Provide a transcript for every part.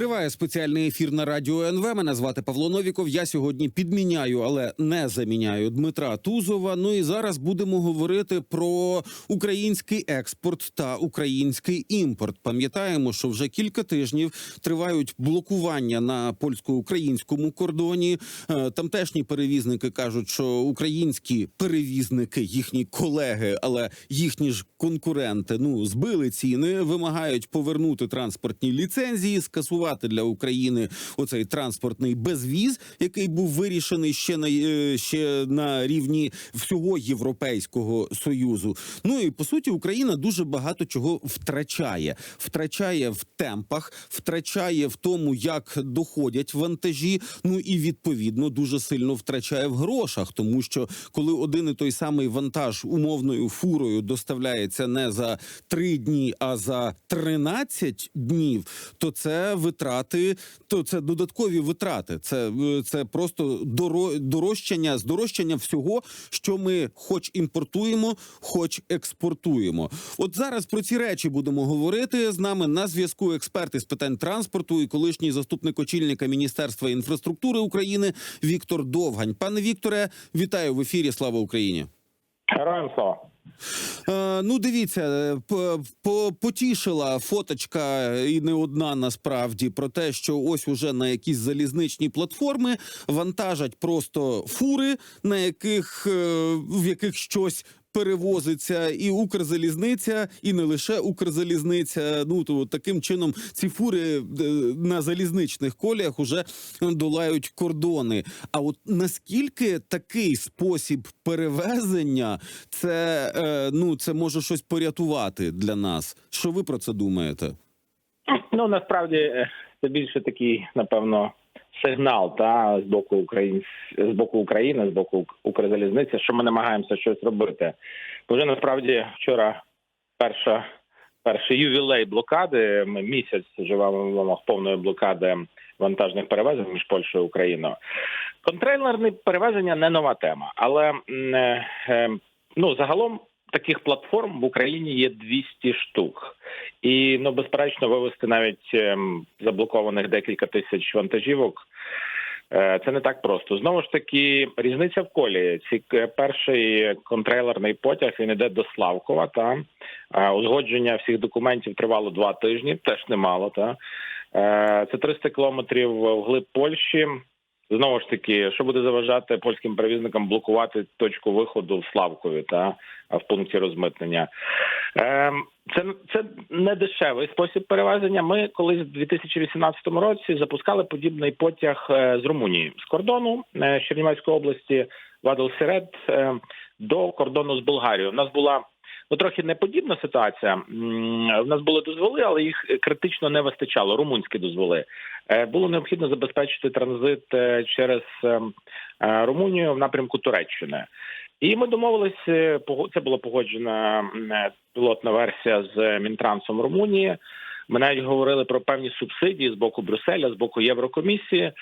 Триває спеціальний ефір на радіо НВ. Мене звати Павло Новіков. Я сьогодні підміняю, але не заміняю Дмитра Тузова. Ну і зараз будемо говорити про український експорт та український імпорт. Пам'ятаємо, що вже кілька тижнів тривають блокування на польсько-українському кордоні. Е, Тамтешні перевізники кажуть, що українські перевізники, їхні колеги, але їхні ж конкуренти, ну збили ціни, вимагають повернути транспортні ліцензії, скасувати для України оцей транспортний безвіз, який був вирішений ще на е, ще на рівні всього Європейського союзу. Ну і по суті, Україна дуже багато чого втрачає. Втрачає в темпах, втрачає в тому, як доходять вантажі. Ну і відповідно дуже сильно втрачає в грошах, тому що коли один і той самий вантаж умовною фурою доставляється не за три дні, а за 13 днів, то це витрати, то це додаткові витрати. Це, е, це просто доро- дорожчання, здорожчання всього, що ми хоч імпортуємо, хоч експортуємо. От зараз про ці речі будемо говорити. З нами на зв'язку експерт із питань транспорту і колишній заступник очільника Міністерства інфраструктури України Віктор Довгань. Пане Вікторе, вітаю в ефірі. Слава Україні. Героям слава. Е, ну, дивіться, е, потішила фоточка, і не одна насправді, про те, що ось уже на якісь залізничні платформи вантажать просто фури, на яких е, в яких щось. Перевозиться і Укрзалізниця, і не лише Укрзалізниця. Ну то таким чином ці фури е, на залізничних коліях уже долають кордони. А от наскільки такий спосіб перевезення це е, ну це може щось порятувати для нас? Що ви про це думаєте? Ну насправді е, це більше такий, напевно, сигнал та з боку Україн з боку України, з боку Укрзалізниці, що ми намагаємося щось робити. Бо вже насправді вчора перша. Перший ювілей блокади. Ми місяць живемо в умовах повної блокади вантажних перевезень між Польщею і Україною. Контейнерні перевезення не нова тема, але е, е, ну загалом таких платформ в Україні є 200 штук, і ну безперечно вивести навіть ем, заблокованих декілька тисяч вантажівок. е, Це не так просто. Знову ж таки, різниця в колі. Ці е, перший контрейлерний потяг він іде до Славкова. Та узгодження всіх документів тривало два тижні, теж немало. Та Е, це 300 кілометрів вглиб Польщі. Знову ж таки, що буде заважати польським перевізникам блокувати точку виходу в Славкові та в пункті розмитнення? Ем, Це це не дешевий спосіб перевезення. Ми колись в 2018 році запускали подібний потяг е, з Румунії з кордону е, з Чернівецької області Вадл-Сірет е, до кордону з Болгарією. У нас була ну трохи неподібна ситуація. В нас були дозволи, але їх критично не вистачало. Румунські дозволи Е, було необхідно забезпечити транзит е, через ем, е, Румунію в напрямку Туреччини. І ми домовились, е, це була погоджена е, пілотна версія з Мінтрансом Румунії. Ми навіть говорили про певні субсидії з боку Брюсселя, з боку Єврокомісії.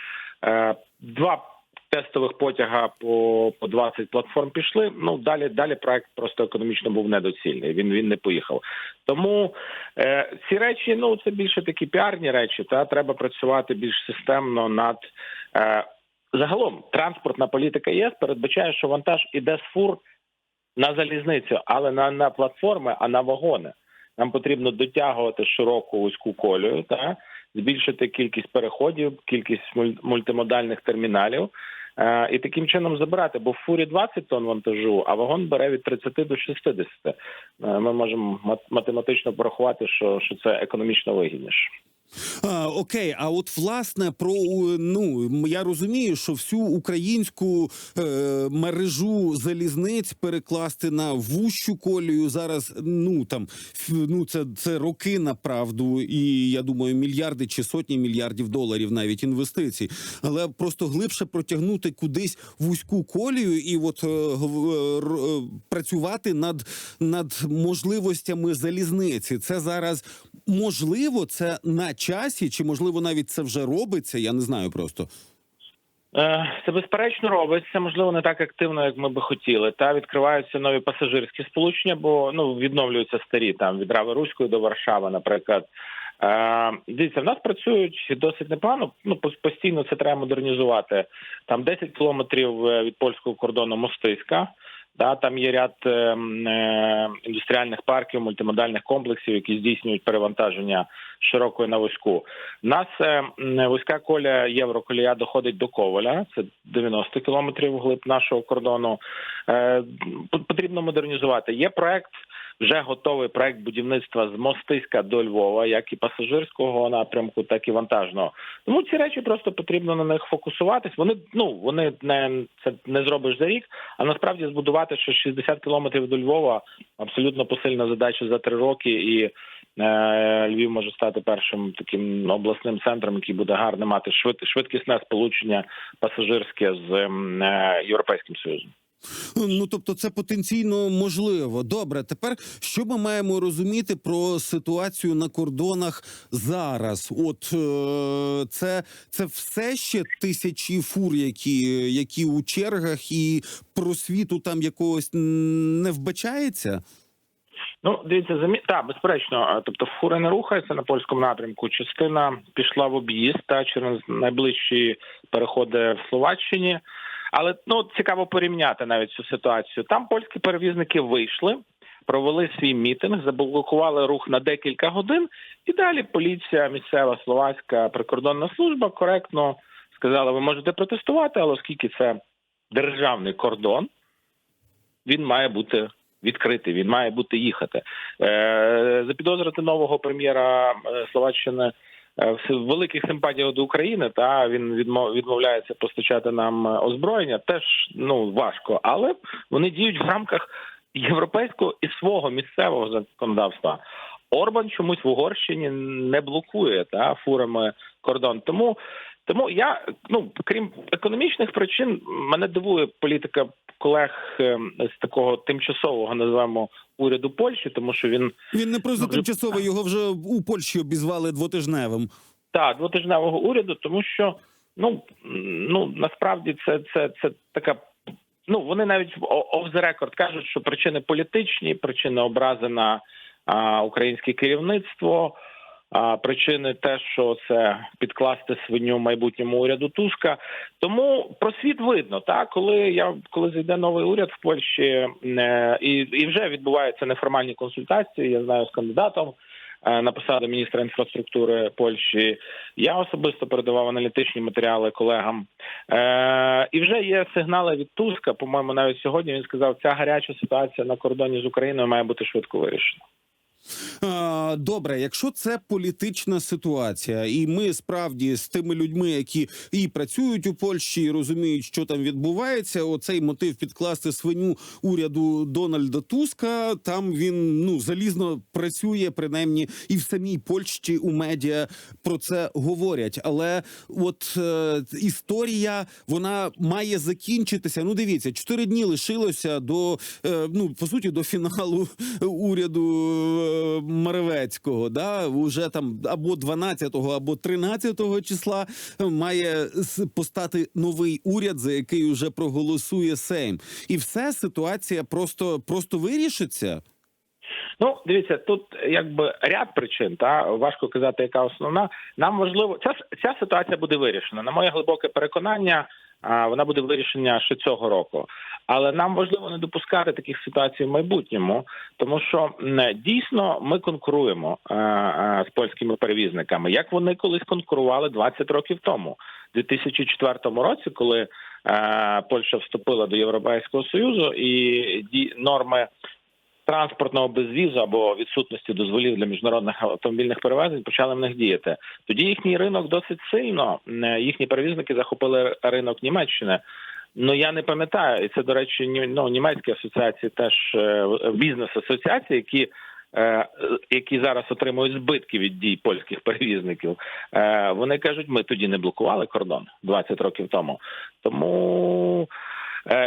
Е, Два тестових потяга по, по 20 платформ пішли. Ну далі далі проект просто економічно був недоцільний. Він він не поїхав. Тому е, ці речі, ну це більше такі піарні речі. Та треба працювати більш системно над е, загалом. Транспортна політика ЄС передбачає, що вантаж іде з фур на залізницю, але на, на платформи, а на вагони. Нам потрібно дотягувати широку вузьку колію, та збільшити кількість переходів, кількість муль- мультимодальних терміналів. Е, і таким чином забирати, бо в фурі 20 тонн вантажу, а вагон бере від 30 до 60. Е, Ми можемо мат- математично порахувати, що, що це економічно вигідніше. А, окей, а от власне про ну я розумію, що всю українську е, мережу залізниць перекласти на вущу колію зараз. Ну там ну це, це роки направду, і я думаю, мільярди чи сотні мільярдів доларів навіть інвестицій. Але просто глибше протягнути кудись вузьку колію і от е, е, е, працювати над, над можливостями залізниці. Це зараз можливо, це на часі, чи можливо навіть це вже робиться? Я не знаю просто. Е, Це безперечно робиться, можливо, не так активно, як ми би хотіли. Та відкриваються нові пасажирські сполучення, бо ну відновлюються старі там від Рави Руської до Варшави, наприклад. Е, дивіться, в нас працюють досить непогано. Ну постійно це треба модернізувати. Там 10 кілометрів е, від польського кордону Мостиська. Да, там є ряд е, е, індустріальних парків, мультимодальних комплексів, які здійснюють перевантаження з широкої на вузьку. Нас е, вузька коля Євроколія доходить до Коваля, це 90 кілометрів вглиб нашого кордону. Е, Потрібно модернізувати. Є проект, вже готовий проект будівництва з Мостиська до Львова, як і пасажирського напрямку, так і вантажного. Тому ці речі просто потрібно на них фокусуватись. Вони ну вони не це не зробиш за рік, а насправді збудувати ще 60 кілометрів до Львова абсолютно посильна задача за три роки, і Львів може стати першим таким обласним центром, який буде гарно мати швид, швидкісне сполучення пасажирське з е, європейським союзом. Ну тобто, це потенційно можливо. Добре, тепер що ми маємо розуміти про ситуацію на кордонах зараз? От е, це, це все ще тисячі фур, які, які у чергах, і просвіту там якогось не вбачається. Ну, дивіться, замі... так, безперечно. Тобто фури не рухаються на польському напрямку. Частина пішла в об'їзд та через найближчі переходи в Словаччині. Але ну цікаво порівняти навіть цю ситуацію. Там польські перевізники вийшли, провели свій мітинг, заблокували рух на декілька годин, і далі поліція, місцева словацька прикордонна служба коректно сказала: ви можете протестувати, але оскільки це державний кордон, він має бути відкритий, він має бути їхати. Е, запідозрити нового прем'єра е, Словаччини е, в великих симпатіях до України. Та він відмо- відмовляється постачати нам е, озброєння. Теж ну важко, але вони діють в рамках європейського і свого місцевого законодавства. Орбан чомусь в Угорщині не блокує та фурами кордон. Тому тому я ну крім економічних причин, мене дивує політика колег е, з такого тимчасового називаємо уряду Польщі, тому що він Він не просто тимчасово його вже у Польщі обізвали двотижневим. та двотижневого уряду, тому що ну ну насправді це це, це така. Ну вони навіть off the record кажуть, що причини політичні, причини образи на а, українське керівництво. А причини те, що це підкласти свиню майбутньому уряду Туска. Тому просвіт видно. Так, коли я коли зайде новий уряд в Польщі, е, і, і вже відбуваються неформальні консультації. Я знаю з кандидатом е, на посаду міністра інфраструктури Польщі. Я особисто передавав аналітичні матеріали колегам. Е, і вже є сигнали від Туска. По-моєму, навіть сьогодні він сказав, ця гаряча ситуація на кордоні з Україною має бути швидко вирішена. Добре, якщо це політична ситуація, і ми справді з тими людьми, які і працюють у Польщі, і розуміють, що там відбувається, оцей мотив підкласти свиню уряду Дональда Туска. Там він ну залізно працює, принаймні, і в самій Польщі у медіа про це говорять. Але от е, історія вона має закінчитися. Ну, дивіться, чотири дні лишилося до е, ну по суті до фіналу уряду е, Маревецького. Да, уже там або 12-го, або 13-го числа має постати новий уряд, за який вже проголосує Сейм, і все ситуація просто просто вирішиться. Ну, дивіться, тут якби ряд причин, та важко казати, яка основна. Нам важливо, ця ця ситуація буде вирішена. На моє глибоке переконання, вона буде вирішена ще цього року. Але нам важливо не допускати таких ситуацій в майбутньому, тому що дійсно ми конкуруємо е, е, з польськими перевізниками, як вони колись конкурували 20 років тому, у 2004 році, коли е, Польща вступила до Європейського союзу, і норми транспортного безвізу або відсутності дозволів для міжнародних автомобільних перевезень почали в них діяти. Тоді їхній ринок досить сильно е, їхні перевізники захопили ринок Німеччини. Ну я не пам'ятаю, і це до речі, ну, німецькі асоціації, теж е, бізнес-асоціації, які. е, Які зараз отримують збитки від дій польських перевізників, вони кажуть, ми тоді не блокували кордон 20 років тому. Тому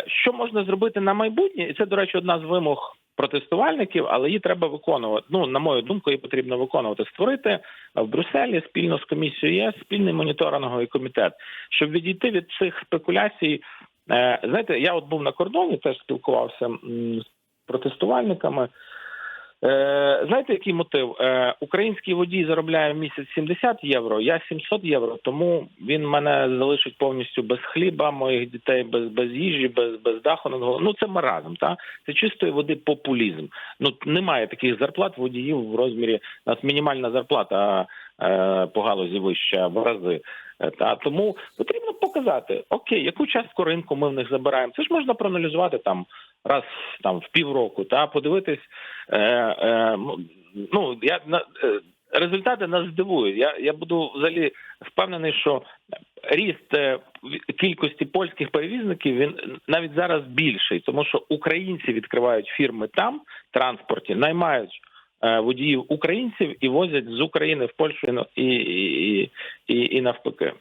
Що можна зробити на майбутнє, і це, до речі, одна з вимог протестувальників, але її треба виконувати. Ну на мою думку, її потрібно виконувати. Створити в Брюсселі спільно з комісією ЄС спільний моніторинговий комітет, щоб відійти від цих спекуляцій. Е, Знаєте, я от був на кордоні, теж спілкувався з протестувальниками. Е, знаєте, який мотив? Е, український водій заробляє в місяць 70 євро, я 700 євро, тому він мене залишить повністю без хліба, моїх дітей без, без їжі, без, без даху над головою. Ну це маразм, та це чистої води популізм. Ну немає таких зарплат водіїв в розмірі. У нас мінімальна зарплата е, по галузі вища в рази. Е, Та тому потрібно показати, окей, яку частку ринку ми в них забираємо. Це ж можна проаналізувати там раз там в півроку, та подивитись. Е, е, ну я на е, результати нас здивують. Я, я буду взагалі впевнений, що ріст е, кількості польських перевізників він навіть зараз більший, тому що українці відкривають фірми там транспорті, наймають. е, Водіїв українців і возять з України в Польщу і, і, і, і навпаки.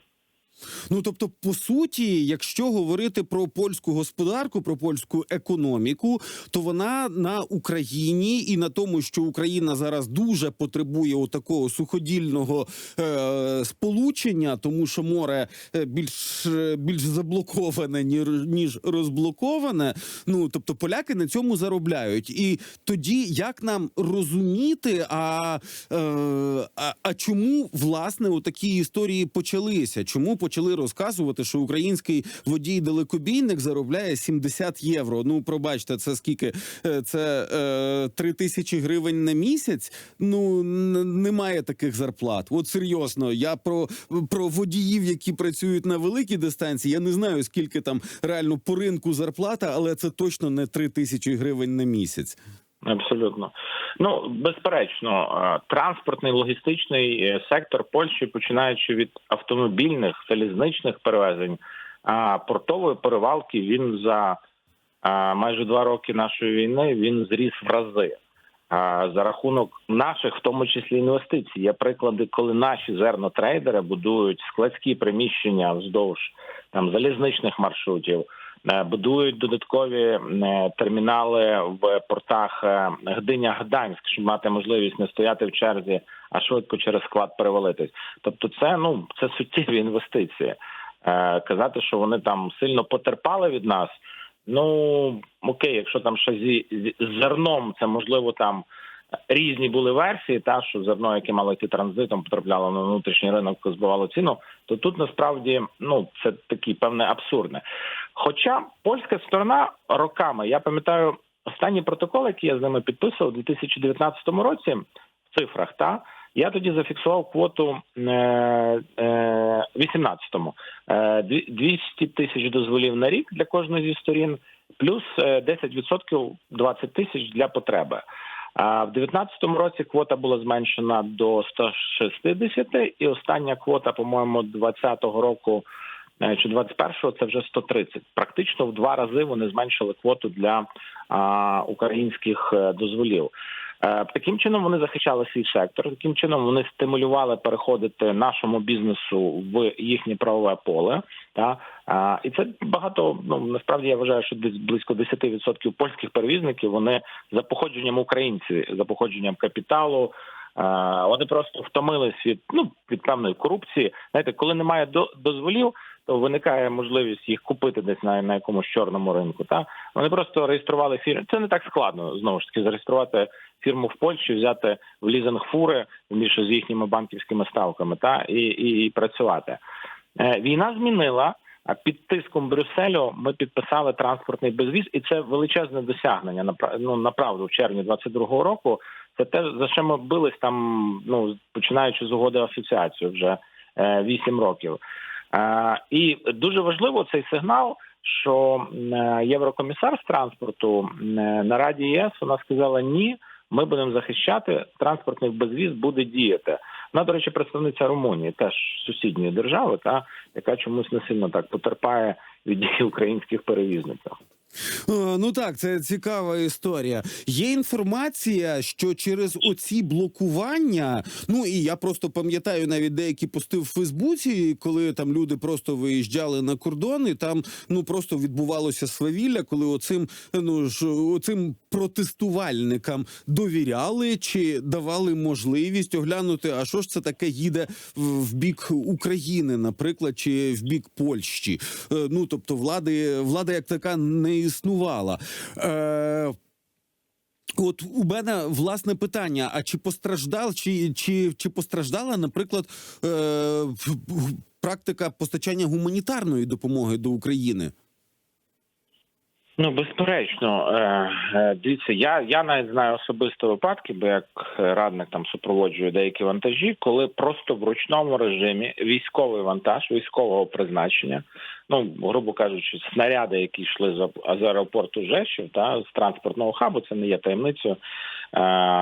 Ну тобто, по суті, якщо говорити про польську господарку, про польську економіку, то вона на Україні і на тому, що Україна зараз дуже потребує такого суходільного е, сполучення, тому що море е, більш е, більш заблоковане ніж, розблоковане. Ну тобто, поляки на цьому заробляють. І тоді як нам розуміти, а, е, а, а чому власне отакі історії почалися? Чому почали розказувати, що український водій далекобійник заробляє 70 євро? Ну пробачте, це скільки? Е, Це е, 3 тисячі гривень на місяць. Ну немає таких зарплат. От серйозно, я про, про водіїв, які працюють на великій дистанції. Я не знаю скільки там реально по ринку зарплата, але це точно не 3 тисячі гривень на місяць. Абсолютно. Ну, безперечно, е, транспортний логістичний е, сектор Польщі, починаючи від автомобільних, залізничних перевезень, а портової перевалки, він за е, майже два роки нашої війни він зріс в рази. За рахунок наших, в тому числі інвестицій, є приклади, коли наші зернотрейдери будують складські приміщення вздовж там залізничних маршрутів, будують додаткові е, термінали в портах е, Гдиня Гданськ, щоб мати можливість не стояти в черзі, а швидко через склад перевалитись. Тобто, це ну це суттєві інвестиції. Е, Казати, що вони там сильно потерпали від нас. Ну окей, якщо там ще зі- зерном, це можливо там різні були версії, та що зерно, яке мало йти транзитом, потрапляло на внутрішній ринок, збивало ціну. То тут насправді ну це такі певне абсурдне. Хоча польська сторона роками, я пам'ятаю, останній протокол, який я з ними підписував у 2019 році, в цифрах, та я тоді зафіксував квоту е, е, 18-му. Е, дві- 200 тисяч дозволів на рік для кожної зі сторін, плюс е, 10% 20 тисяч для потреби. А в 19-му році квота була зменшена до 160, і остання квота, по-моєму, 20-го року е, чи 21-го, це вже 130. Практично в два рази вони зменшили квоту для українських е, дозволів. Е, Таким чином вони захищали свій сектор. Таким чином вони стимулювали переходити нашому бізнесу в їхнє правове поле. Та а, і це багато. Ну насправді я вважаю, що десь близько 10% польських перевізників вони за походженням українці, за походженням капіталу. Вони просто втомились від ну від певної корупції. Знаєте, коли немає до- дозволів, виникає можливість їх купити десь на, на якомусь чорному ринку. Та вони просто реєстрували фірму. Це не так складно знову ж таки зареєструвати фірму в Польщі, взяти в лізинг фури більше з їхніми банківськими ставками, та і, і, і працювати. Е, Війна змінила. А під тиском Брюсселю ми підписали транспортний безвіз, і це величезне досягнення. ну, направду в червні 22-го року. Це те, за що ми бились там, ну починаючи з угоди асоціацію вже е, 8 років. Е, і дуже важливо цей сигнал, що е, єврокомісар з транспорту е, на Раді ЄС вона сказала ні. Ми будемо захищати транспортний безвіз буде діяти. На до речі, представниця Румунії, теж сусідньої держави, та яка чомусь не сильно так потерпає від дій українських перевізників. Ну так, це цікава історія. Є інформація, що через оці блокування, ну і я просто пам'ятаю навіть деякі пости в Фейсбуці, коли там люди просто виїжджали на кордон, і там ну просто відбувалося свавілля, коли оцим ну ж оцим протестувальникам довіряли чи давали можливість оглянути, а що ж це таке їде в, в бік України, наприклад, чи в бік Польщі. Е, Ну тобто, влади влада як така не існувала. Е, От у мене власне питання: а чи постраждав, чи, чи, чи постраждала, наприклад, е, практика постачання гуманітарної допомоги до України? Ну, безперечно, е, е, дивіться, я, я навіть знаю особисто випадки, бо як радник там супроводжує деякі вантажі, коли просто в ручному режимі військовий вантаж військового призначення, ну грубо кажучи, снаряди, які йшли з аеропорту Жешів, та з транспортного хабу, це не є таємницею.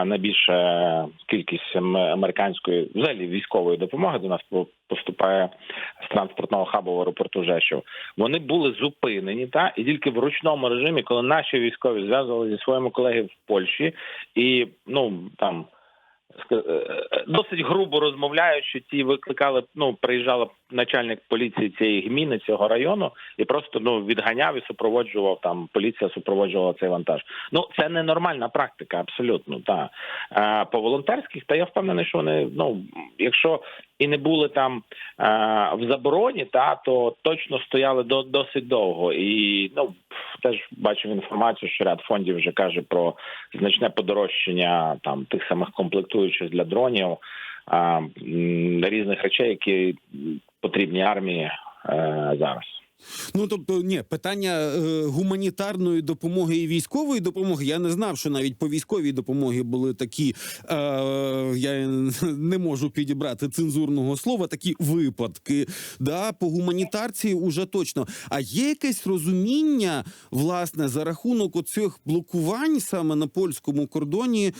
Найбільша кількість американської взагалі військової допомоги до нас поступає з транспортного хабу в аеропорту Жешів. Вони були зупинені та і тільки в ручному режимі, коли наші військові зв'язували зі своїми колегами в Польщі, і ну там досить грубо розмовляючи, ті викликали. Ну приїжджала начальник поліції цієї гміни цього району і просто ну відганяв і супроводжував там. Поліція супроводжувала цей вантаж. Ну це ненормальна практика, абсолютно. Та е, по волонтерських, та я впевнений, що вони ну якщо і не були там е, в забороні, та то точно стояли до досить довго. І ну теж бачив інформацію, що ряд фондів вже каже про значне подорожчання там тих самих комплектуючих для дронів, а, різних речей, які потрібні армії е, зараз. Ну тобто, ні, питання е, гуманітарної допомоги і військової допомоги. Я не знав, що навіть по військовій допомогі були такі. Е, я не можу підібрати цензурного слова. Такі випадки. Да, по гуманітарці уже точно. А є якесь розуміння, власне, за рахунок оцих блокувань саме на польському кордоні.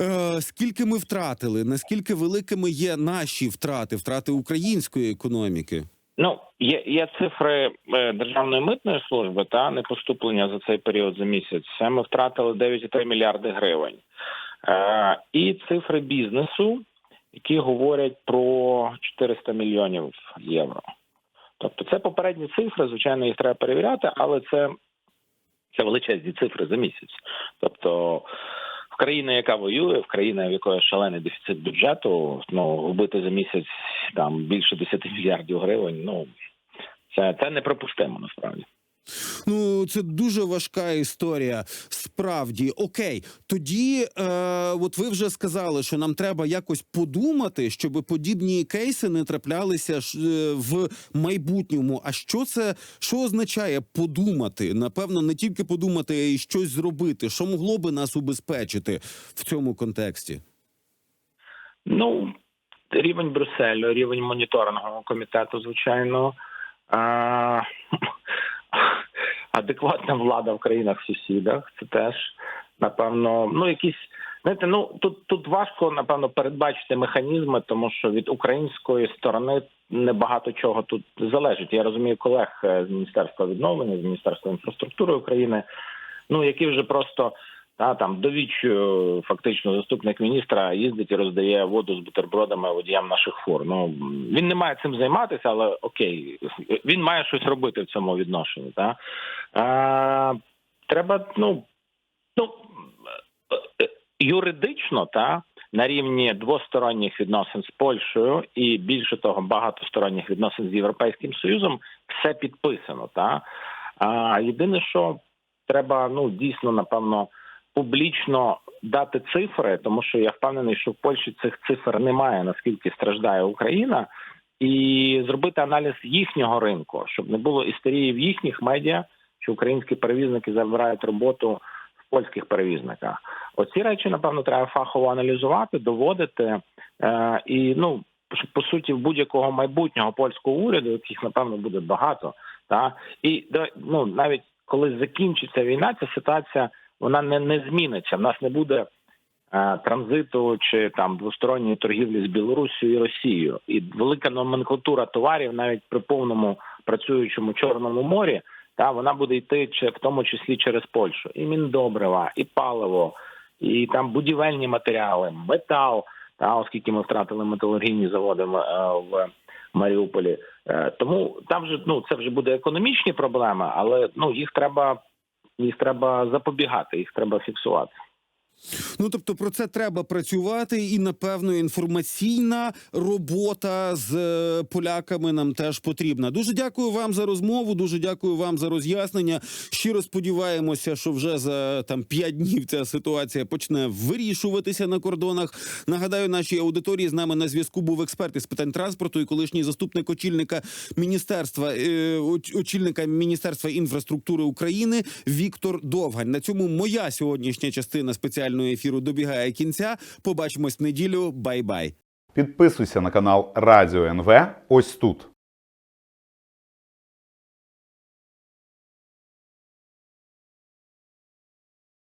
Е, скільки ми втратили? Наскільки великими є наші втрати, втрати української економіки? Ну, є, є цифри е, Державної митної служби та непоступлення за цей період за місяць. Ми втратили 9,3 мільярди гривень. Е, і цифри бізнесу, які говорять про 400 мільйонів євро. Тобто це попередні цифри, звичайно, їх треба перевіряти, але це, це величезні цифри за місяць. Тобто в країні, яка воює, в країна, в якої шалений дефіцит бюджету, ну губити за місяць там більше 10 мільярдів гривень. Ну це, це неприпустимо насправді. Ну, це дуже важка історія. Справді, окей, тоді, е, от ви вже сказали, що нам треба якось подумати, щоб подібні кейси не траплялися е, в майбутньому. А що це що означає подумати? Напевно, не тільки подумати, а й щось зробити. Що могло би нас убезпечити в цьому контексті? Ну, рівень Брюсселю, рівень моніторингового комітету, звичайно. А, адекватна влада в країнах-сусідах. Це теж напевно, ну якісь. Знаєте, ну тут тут важко напевно передбачити механізми, тому що від української сторони небагато чого тут залежить. Я розумію колег е, з міністерства відновлення, з міністерства інфраструктури України, ну які вже просто та там довічу фактично заступник міністра їздить і роздає воду з бутербродами водіям наших фур. Ну він не має цим займатися, але окей, він має щось робити в цьому відношенні. Та а, треба, ну ну юридично, та на рівні двосторонніх відносин з Польщею і більше того, багатосторонніх відносин з Європейським Союзом все підписано. Та а єдине, що треба ну дійсно напевно публічно дати цифри, тому що я впевнений, що в Польщі цих цифр немає, наскільки страждає Україна, і зробити аналіз їхнього ринку, щоб не було істерії в їхніх медіа, що українські перевізники забирають роботу в польських перевізниках. Оці речі, напевно, треба фахово аналізувати, доводити е, і ну. По суті, в будь-якого майбутнього польського уряду, яких напевно буде багато, та і ну навіть коли закінчиться війна, ця ситуація вона не не зміниться. В нас не буде е, транзиту чи там двосторонньої торгівлі з Білорусією і Росією. І велика номенклатура товарів навіть при повному працюючому чорному морі Та вона буде йти чи в тому числі через Польщу, і міндобрива, і паливо, і там будівельні матеріали, метал. Та оскільки ми втратили металургійні заводи е, в Маріуполі, Е, тому там вже ну це вже буде економічні проблеми, але ну їх треба їх треба запобігати, їх треба фіксувати. Ну тобто про це треба працювати, і напевно інформаційна робота з е, поляками нам теж потрібна. Дуже дякую вам за розмову. Дуже дякую вам за роз'яснення. Щиро сподіваємося, що вже за там п'ять днів ця ситуація почне вирішуватися на кордонах. Нагадаю, нашій аудиторії з нами на зв'язку був експерт із питань транспорту і колишній заступник очільника міністерства е, очільника міністерства інфраструктури України Віктор Довгань. На цьому моя сьогоднішня частина спеціального ефіру добігає кінця. Побачимось в неділю. Бай-бай. Підписуйся на канал Радіо НВ ось тут.